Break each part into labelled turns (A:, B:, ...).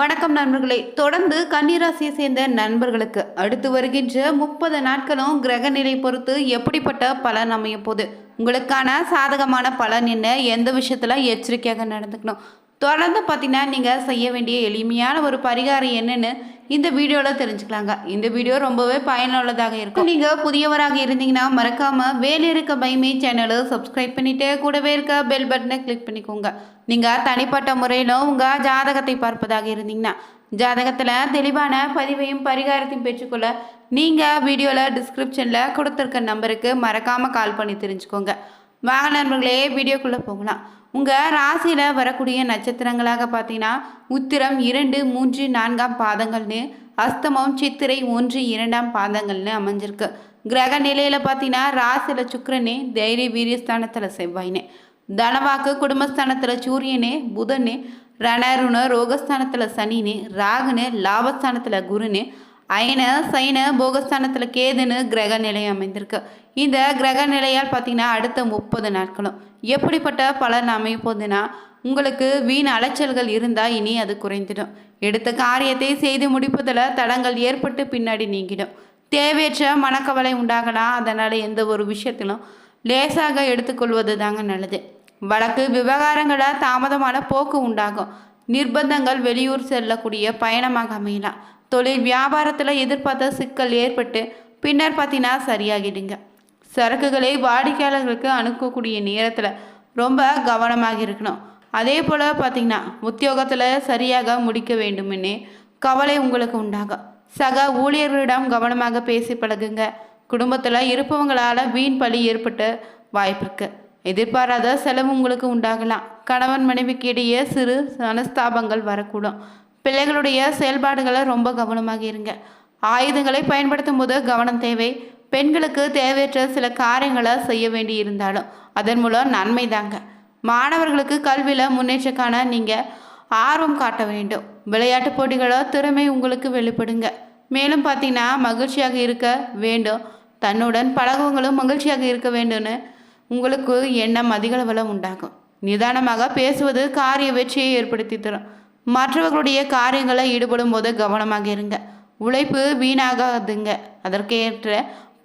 A: வணக்கம் நண்பர்களே. தொடர்ந்து கன்னிராசியை சேர்ந்த நண்பர்களுக்கு அடுத்து வருகின்ற முப்பது நாட்களும் கிரகநிலை பொறுத்து எப்படிப்பட்ட பலன் அமைய போகுது? உங்களுக்கான சாதகமான பலன் என்ன? எந்த விஷயத்தில் எச்சரிக்கையாக நடந்துக்கணும்? தொடர்ந்து பார்த்தீங்கன்னா நீங்கள் செய்ய வேண்டிய எளிமையான ஒரு பரிகாரம் என்னன்னு இந்த வீடியோவில் தெரிஞ்சுக்கலாங்க. இந்த வீடியோ ரொம்பவே பயனுள்ளதாக இருக்கும். நீங்கள் புதியவராக இருந்தீங்கன்னா மறக்காமல் வேலை இருக்க பைமே சேனலை சப்ஸ்கிரைப் பண்ணிவிட்டு கூடவே இருக்க பெல் பட்டனை கிளிக் பண்ணிக்கோங்க. நீங்கள் தனிப்பட்ட முறையிலும் உங்கள் ஜாதகத்தை பார்ப்பதாக இருந்தீங்கன்னா ஜாதகத்தில் தெளிவான பதிவையும் பரிகாரத்தையும் பெற்றுக்கொள்ள நீங்கள் வீடியோவில் டிஸ்கிரிப்ஷனில் கொடுத்துருக்க நம்பருக்கு மறக்காமல் கால் பண்ணி தெரிஞ்சுக்கோங்க. வாங்க நண்பர்களே வீடியோக்குள்ளே போகலாம். உங்கள் ராசியில் வரக்கூடிய நட்சத்திரங்களாக பார்த்தீங்கன்னா உத்திரம் இரண்டு மூன்று நான்காம் பாதங்கள்னு அஸ்தமம் சித்திரை ஒன்று இரண்டாம் பாதங்கள்னு அமைஞ்சிருக்கு. கிரக நிலையில் பார்த்தீங்கன்னா ராசியில் சுக்கரனே தைரிய வீரியஸ்தானத்தில் செவ்வாயினே தனவாக்கு குடும்பஸ்தானத்தில் சூரியனே புதனே ரணருண ரோகஸ்தானத்தில் சனினே ராகுனு லாபஸ்தானத்தில் குருனு அயன சைன போகஸ்தானத்தில் கேதுன்னு கிரக நிலை அமைந்திருக்கு. இந்த கிரக நிலையால் பார்த்தீங்கன்னா அடுத்த முப்பது நாட்களும். எப்படிப்பட்ட பலன் அமைய போகுதுன்னா உங்களுக்கு வீண் அலைச்சல்கள் இருந்தால் இனி அது குறைந்துடும். எடுத்த காரியத்தை செய்து முடிப்பதில் தடங்கள் ஏற்பட்டு பின்னாடி நீங்கிடும். தேவையற்ற மனக்கவலை உண்டாகலாம் அதனால் எந்த ஒரு விஷயத்திலும் லேசாக எடுத்துக்கொள்வது தாங்க நல்லது. வழக்கு விவகாரங்களை தாமதமான போக்கு உண்டாகும். நிர்பந்தங்கள் வெளியூர் செல்லக்கூடிய பயணமாக அமையலாம். தொழில் வியாபாரத்தில் எதிர்பார்த்த சிக்கல் ஏற்பட்டு பின்னர் பார்த்தீங்கன்னா சரியாகிடுங்க. சரக்குகளை வாடிக்கையாளர்களுக்கு அனுப்பக்கூடிய நேரத்தில் ரொம்ப கவனமாக இருக்கணும். அதே போல் பார்த்தீங்கன்னா உத்தியோகத்தில் சரியாக முடிக்க வேண்டுமென்னே கவலை உங்களுக்கு உண்டாகும். சக ஊழியர்களிடம் கவனமாக பேசி பழகுங்க. குடும்பத்தில் இருப்பவங்களால் வீண் பழி ஏற்பட்ட வாய்ப்பிருக்கு எதிர்பாராத செலவு உங்களுக்கு உண்டாகலாம். கணவன் மனைவிக்கு இடையே சிறு மனஸ்தாபங்கள் வரக்கூடும். பிள்ளைகளுடைய செயல்பாடுகளை ரொம்ப கவனமாக இருங்க. ஆயுதங்களை பயன்படுத்தும் போது கவனம் தேவை. பெண்களுக்கு தேவையற்ற சில காரியங்களை செய்ய வேண்டி இருந்தாலும் அதன் மூலம் நன்மை தாங்க. மாணவர்களுக்கு கல்வியில் முன்னேற்றம் காண நீங்கள் ஆர்வம் காட்ட வேண்டும். விளையாட்டு போட்டிகளோ திறமை உங்களுக்கு வெளிப்படுங்க. மேலும் பார்த்தீங்கன்னா மகிழ்ச்சியாக இருக்க வேண்டும். தன்னுடன் பழகவங்களும் மகிழ்ச்சியாக இருக்க வேண்டும்னு உங்களுக்கு எண்ணம் அதிகளவில் உண்டாகும். நிதானமாக பேசுவது காரிய வெற்றியை ஏற்படுத்தி தரும். மற்றவர்களுடைய காரியங்களை ஈடுபடும் போது கவனமாக இருங்க. உழைப்பு வீணாகாதுங்க. அதற்கேற்ற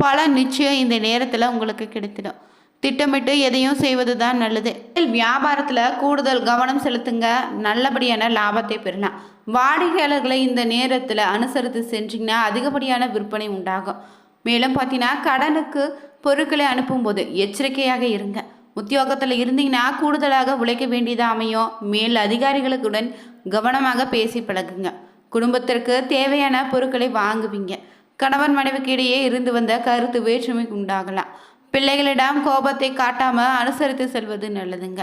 A: பல நிச்சயம் இந்த நேரத்தில் உங்களுக்கு கிடைத்திடும். திட்டமிட்டு எதையும் செய்வது தான் நல்லது வியாபாரத்தில் கூடுதல் கவனம் செலுத்துங்க. நல்லபடியான லாபத்தை பெறலாம். வாடிக்கையாளர்களை இந்த நேரத்தில் அனுசரித்து சென்றீங்கன்னா அதிகப்படியான விற்பனை உண்டாகும். மேலும் பார்த்தீங்கன்னா கடனுக்கு பொருட்களை அனுப்பும்போது எச்சரிக்கையாக இருங்க. உத்தியோகத்தில் இருந்தீங்கன்னா கூடுதலாக உழைக்க வேண்டியதாக அமையும். மேல் அதிகாரிகளுடன் கவனமாக பேசி பழகுங்க. குடும்பத்திற்கு தேவையான பொருட்களை வாங்குவீங்க. கணவன் மனைவிக்கு இடையே இருந்து வந்த கருத்து வேற்றுமை உண்டாகலாம். பிள்ளைகளிடம் கோபத்தை காட்டாம அனுசரித்து செல்வது நல்லதுங்க.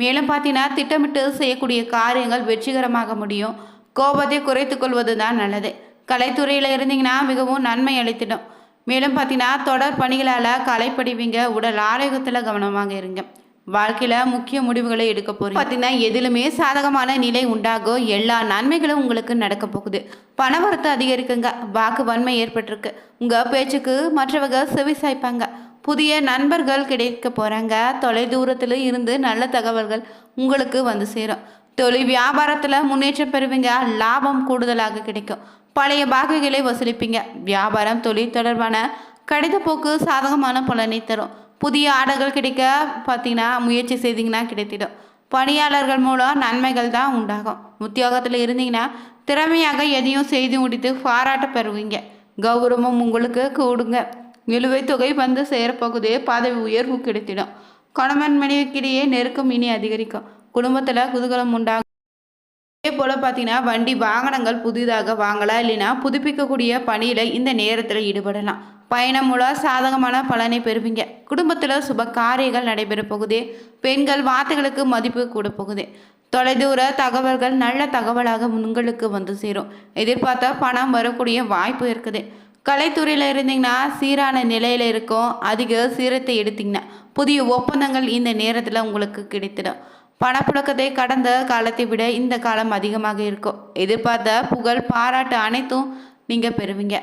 A: மேலும் பார்த்தீங்கன்னா திட்டமிட்டு செய்யக்கூடிய காரியங்கள் வெற்றிகரமாக முடியும். கோபத்தை குறைத்து கொள்வது தான் நல்லது. கலைத்துறையில் இருந்தீங்கன்னா மிகவும் நன்மை அளித்திடும். மேலும் பார்த்தீங்கன்னா தொடர் பணிகளால் கலைப்படிவீங்க. உடல் ஆரோக்கியத்தில் கவனமாக இருங்க. வாழ்க்கையில் முக்கிய முடிவுகளை எடுக்க போகிறீங்க பார்த்தீங்கன்னா எதிலுமே சாதகமான நிலை உண்டாகும் எல்லா நன்மைகளும் உங்களுக்கு நடக்க போகுது. பணவரத்து அதிகரிக்குங்க. வாக்கு வன்மை ஏற்பட்டிருக்கு. உங்கள் பேச்சுக்கு மற்றவங்க செவி சாய்ப்பாங்க. புதிய நண்பர்கள் கிடைக்க போகிறாங்க தொலைதூரத்தில் இருந்து நல்ல தகவல்கள் உங்களுக்கு வந்து சேரும். தொழில் வியாபாரத்தில் முன்னேற்றம் பெறுவீங்க. லாபம் கூடுதலாக கிடைக்கும். பழைய பாகைகளை வசூலிப்பீங்க. வியாபாரம் தொழில் தொடர்பான கடித போக்கு சாதகமான பலனை தரும். புதிய ஆர்டர்கள் கிடைக்க பார்த்தீங்கன்னா முயற்சி செய்தீங்கன்னா கிடைத்திடும். பணியாளர்கள் மூலம் நன்மைகள் தான் உண்டாகும். உத்தியோகத்தில் இருந்தீங்கன்னா திறமையாக எதையும் செய்து முடித்து பாராட்ட பெறுவீங்க. கௌரவம் உங்களுக்கு கூடுங்க. நிலுவைத் தொகை வந்து சேரப்போகுது. பதவி உயர்வு கிடைத்திடும். கணவன் மனைவிக்கிடையே நெருக்கம் இனி அதிகரிக்கும். குடும்பத்தில் குதூகலம் உண்டாகும். அதே போல் பார்த்தீங்கன்னா வண்டி வாகனங்கள் புதிதாக வாங்கலாம் இல்லைன்னா புதுப்பிக்கக்கூடிய பணியில் இந்த நேரத்தில் ஈடுபடலாம். பயணம் மூலம் சாதகமான பலனை பெறுவீங்க. குடும்பத்தில் சுப காரியங்கள் நடைபெற போகுது. பெண்கள் வார்த்தைகளுக்கு மதிப்பு கூட போகுது. தொலைதூர தகவல்கள் நல்ல தகவலாக உங்களுக்கு வந்து சேரும். எதிர்பார்த்த பணம் வரக்கூடிய வாய்ப்பு இருக்குது. கலைத்துறையில் இருந்தீங்கன்னா சீரான நிலையில் இருக்கும். அதிக சீரத்தை எடுத்தீங்கன்னா புதிய ஒப்பந்தங்கள் இந்த நேரத்தில் உங்களுக்கு கிடைத்திடும். பணப்புழக்கத்தை கடந்த காலத்தை விட இந்த காலம் அதிகமாக இருக்கும். எதிர்பார்த்த புகழ் பாராட்டு அனைத்தும் நீங்கள் பெறுவீங்க.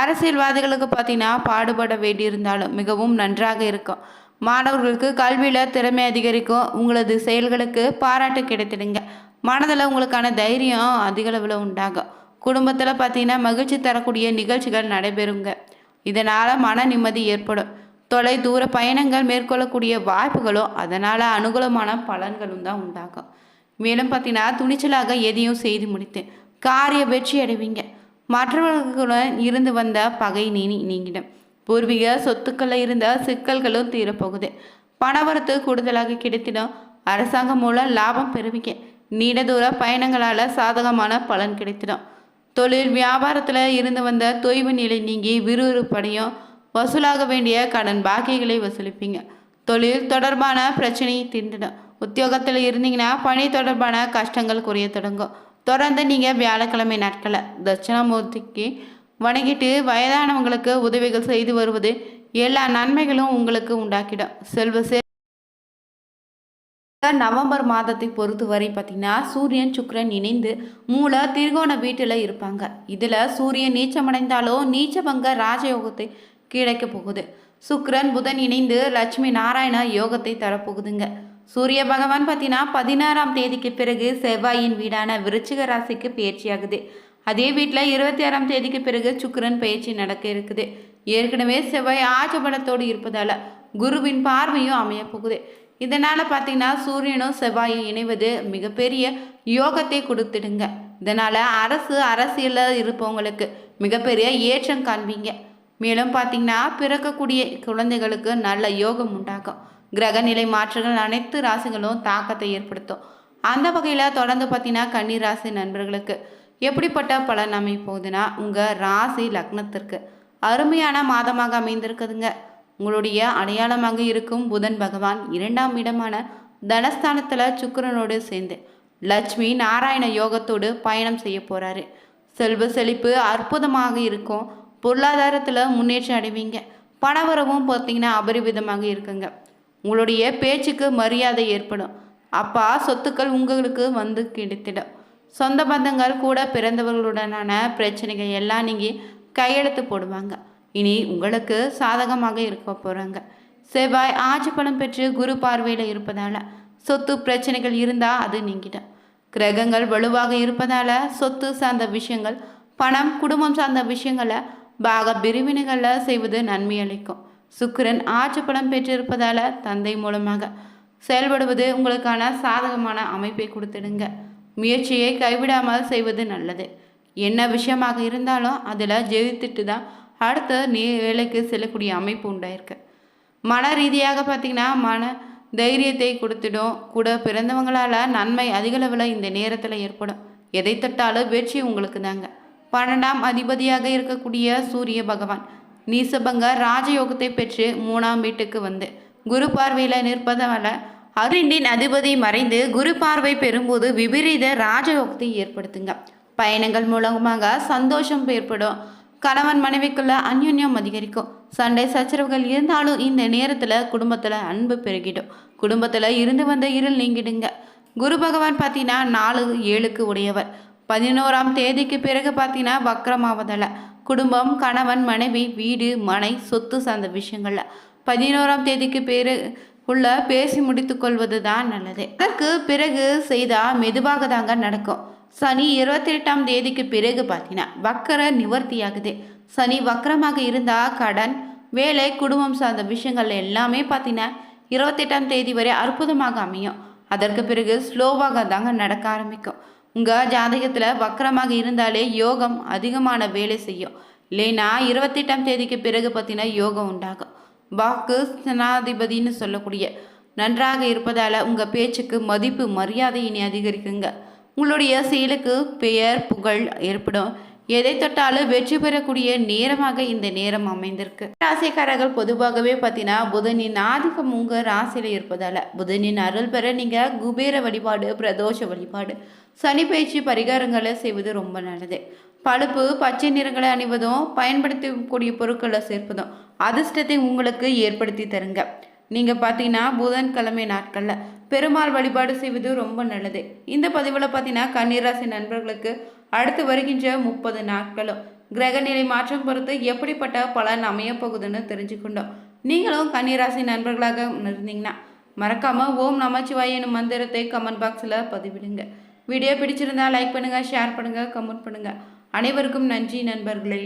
A: அரசியல்வாதிகளுக்கு பார்த்தீங்கன்னா பாடுபட வேண்டியிருந்தாலும் மிகவும் நன்றாக இருக்கும். மாணவர்களுக்கு கல்வியில் திறமை அதிகரிக்கும். உங்களது செயல்களுக்கு பாராட்டு கிடைத்திடுங்க. மனதில் உங்களுக்கான தைரியம் அதிகளவில் உண்டாகும். குடும்பத்தில் பார்த்தீங்கன்னா மகிழ்ச்சி தரக்கூடிய நிகழ்ச்சிகள் நடைபெறுங்க. இதனால் மன நிம்மதி ஏற்படும். தொலை தூர பயணங்கள் மேற்கொள்ளக்கூடிய வாய்ப்புகளும் அதனால் அனுகூலமான பலன்களும் தான் உண்டாகும். மேலும் பார்த்தீங்கன்னா துணிச்சலாக எதையும் செய்து முடித்தேன் காரிய வெற்றி அடைவீங்க. மற்றவர்களுடன் இருந்து வந்த பகை நீனி நீங்கிடும். பூர்வீக சொத்துக்களில் இருந்த சிக்கல்களும் தீரப்போகுது. பணவரத்து கூடுதலாக கிடைத்திடும். அரசாங்கம் மூலம் லாபம் பெறுவீங்க. நீண்ட தூர பயணங்களால் சாதகமான பலன் கிடைத்திடும். தொழில் வியாபாரத்தில் இருந்து வந்த தொய்வு நிலை நீங்கி விறுவிறுப்படையும். வசூலாக வேண்டிய கடன் பாக்கிகளை வசூலிப்பீங்க. தொழில் தொடர்பான பிரச்சனையை தீர்ந்துடும். உத்தியோகத்தில் இருந்தீங்கன்னா பணி தொடர்பான கஷ்டங்கள் குறைய தொடங்கும். தொடர்ந்து நீங்கள் வியாழக்கிழமை நாட்களை தட்சிணாமூர்த்திக்கு வணங்கிட்டு வயதானவங்களுக்கு உதவிகள் செய்து வருவது எல்லா நன்மைகளும் உங்களுக்கு உண்டாக்கிடும். செல்வ சே நவம்பர் மாதத்தை பொறுத்த வரை பார்த்தீங்கன்னா சூரியன் சுக்ரன் இணைந்து மூல திருகோண வீட்டில் இருப்பாங்க. இதில் சூரியன் நீச்சமடைந்தாலோ நீச்சபங்க ராஜயோகத்தை கிடைக்க போகுது. சுக்ரன் புதன் இணைந்து லட்சுமி நாராயண யோகத்தை தரப்போகுதுங்க. சூரிய பகவான் பார்த்தீங்கன்னா பதினாறாம் தேதிக்கு பிறகு செவ்வாயின் வீடான விருச்சிக ராசிக்கு பயிற்சியாகுது. அதே வீட்டில் இருபத்தி ஆறாம் தேதிக்கு பிறகு சுக்கரன் பயிற்சி நடக்க இருக்குது. ஏற்கனவே செவ்வாய் ஆஜபலத்தோடு இருப்பதால் குருவின் பார்வையும் அமையப்போகுது. இதனால் பார்த்தீங்கன்னா சூரியனும் செவ்வாயும் இணைவது மிகப்பெரிய யோகத்தை கொடுத்துடுங்க. இதனால் அரசு அரசியலில் இருப்பவங்களுக்கு மிகப்பெரிய ஏற்றம் காண்பீங்க. மேலும் பார்த்தீங்கன்னா பிறக்கக்கூடிய குழந்தைகளுக்கு நல்ல யோகம் உண்டாகும் கிரகநிலை மாற்றங்கள் அனைத்து ராசிகளும் தாக்கத்தை ஏற்படுத்தும். அந்த வகையில் தொடர்ந்து பார்த்தீங்கன்னா கன்னி ராசி நண்பர்களுக்கு எப்படிப்பட்ட பலன் அமைப்போகுதுன்னா உங்கள் ராசி லக்னத்திற்கு. அருமையான மாதமாக அமைந்திருக்குதுங்க. உங்களுடைய அடையாளமாக இருக்கும் புதன் பகவான் இரண்டாம் இடமான தனஸ்தானத்தில் சுக்கரனோடு சேர்ந்து லட்சுமி நாராயண யோகத்தோடு பயணம் செய்ய போகிறாரு செல்வ செழிப்பு அற்புதமாக இருக்கும். பொருளாதாரத்தில் முன்னேற்றம் அடைவீங்க. பணவரவும் பார்த்தீங்கன்னா அபரிவிதமாக இருக்குங்க. உங்களுடைய பேச்சுக்கு மரியாதை ஏற்படும். அப்பா சொத்துக்கள் உங்களுக்கு வந்து கிடைத்திடும். சொந்த பந்தங்கள் கூட பிறந்தவர்களுடனான பிரச்சனைகள் எல்லாம் நீங்கள் கையெழுத்து போடுவாங்க. இனி உங்களுக்கு சாதகமாக இருக்க போகிறாங்க செவ்வாய் ஆட்சி பலம் பெற்று குரு பார்வையில் இருப்பதால் சொத்து பிரச்சனைகள் இருந்தால் அது நீங்கிடும். கிரகங்கள் வலுவாக இருப்பதால் சொத்து சார்ந்த விஷயங்கள் பணம் குடும்பம் சார்ந்த விஷயங்களை பாக பிரிவினைகளில் செய்வது நன்மை அளிக்கும். சுக்கிரன் ஆட்சி பலம் பெற்றிருப்பதால் தந்தை மூலமாக செயல்படுவது உங்களுக்கான சாதகமான அமைப்பை கொடுத்துடுங்க. முயற்சியை கைவிடாமல் செய்வது நல்லது. என்ன விஷயமாக இருந்தாலும் அதில் ஜெயித்துட்டு தான் அடுத்த நீ வேலைக்கு செல்லக்கூடிய அமைப்பு உண்டாயிருக்கு. மன ரீதியாக பார்த்திங்கன்னா மன தைரியத்தை கொடுத்துடும். கூட பிறந்தவங்களால் நன்மை அதிகளவில் இந்த நேரத்தில் ஏற்படும். எதை தொட்டாலும் வெற்றி உங்களுக்கு தாங்க. பன்னெண்டாம் அதிபதியாக இருக்கக்கூடிய சூரிய பகவான். நீசபங்க ராஜயோகத்தை பெற்று மூணாம் வீட்டுக்கு வந்து குரு பார்வையில் நிற்பதால் அருண்டின் அதிபதி மறைந்து குரு பார்வை பெறும்போது விபரீத ராஜயோகத்தை ஏற்படுத்துங்க. பயணங்கள் மூலமாக சந்தோஷம் ஏற்படும். கணவன் மனைவிக்குள்ள அந்யுன்யம் அதிகரிக்கும். சண்டை சச்சரவுகள் இருந்தாலும் இந்த நேரத்தில் குடும்பத்தில் அன்பு பெருகிடும். குடும்பத்தில் இருந்து வந்த இருள் நீங்கிடுங்க. குரு பகவான் பார்த்தீங்கன்னா நாலு ஏழுக்கு உடையவர். பதினோராம் தேதிக்கு பிறகு பார்த்தீங்கன்னா வக்கரமாவதில் குடும்பம் கணவன் மனைவி வீடு மனை சொத்து சார்ந்த விஷயங்களில். பதினோராம் தேதிக்கு பிறகு உள்ள பேசி முடித்து கொள்வது தான் நல்லது. அதற்கு பிறகு செய்தால் மெதுவாக தாங்க நடக்கும். சனி இருபத்தி எட்டாம் தேதிக்கு பிறகு பார்த்தீங்கன்னா வக்கர நிவர்த்தியாகுது. சனி வக்கரமாக இருந்தால் கடன் வேலை குடும்பம் சார்ந்த விஷயங்கள் எல்லாமே பார்த்தீங்கன்னா இருபத்தெட்டாம் தேதி வரை அற்புதமாக அமையும். அதற்கு பிறகு ஸ்லோவாக தாங்க நடக்க ஆரம்பிக்கும். உங்கள் ஜாதகத்தில் வக்கரமாக இருந்தாலே யோகம் அதிகமான வேலை செய்யும். இல்லைன்னா இருபத்தெட்டாம் தேதிக்கு பிறகு பார்த்தீங்கன்னா யோகம் உண்டாகும். வாக்கு சனாதிபதினு சொல்லக்கூடிய நன்றாக இருப்பதால் உங்கள் பேச்சுக்கு மதிப்பு மரியாதை இனி அதிகரிக்குங்க. உங்களுடைய செயலுக்கு பெயர் புகழ் ஏற்படும். எதை தொட்டாலும் வெற்றி பெறக்கூடிய நேரமாக இந்த நேரம் அமைந்திருக்கு. ராசிக்காரர்கள் பொதுவாகவே பார்த்தீங்கன்னா புதனின் ஆதிக்கம் உங்க ராசியில் இருப்பதால் புதனின் அருள் பெற நீங்கள் குபேர வழிபாடு பிரதோஷ வழிபாடு சனி பயிற்சி பரிகாரங்களை செய்வது ரொம்ப நல்லது. பழுப்பு பச்சை நிறங்களை அணிவதும் பயன்படுத்தக்கூடிய பொருட்களை சேர்ப்பதும் அதிர்ஷ்டத்தை உங்களுக்கு ஏற்படுத்தி தருங்க. நீங்கள் பார்த்தீங்கன்னா புதன்கிழமை நாட்களில் பெருமாள் வழிபாடு செய்வது ரொம்ப நல்லது. இந்த பதிவில் பார்த்தீங்கன்னா கன்னிராசி நண்பர்களுக்கு அடுத்து வருகின்ற முப்பது நாட்களும். கிரகநிலை மாற்றம் பொறுத்து எப்படிப்பட்ட பலன் அமைய போகுதுன்னு தெரிஞ்சுக்கொண்டோம். நீங்களும் கன்னிராசி நண்பர்களாக இருந்தீங்கன்னா மறக்காமல் ஓம் நமச்சிவாய எனும் மந்திரத்தை கமெண்ட் பாக்ஸில் பதிவிடுங்க. வீடியோ பிடிச்சிருந்தா லைக் பண்ணுங்கள் ஷேர் பண்ணுங்கள் கமெண்ட் பண்ணுங்கள் அனைவருக்கும் நன்றி நண்பர்களே.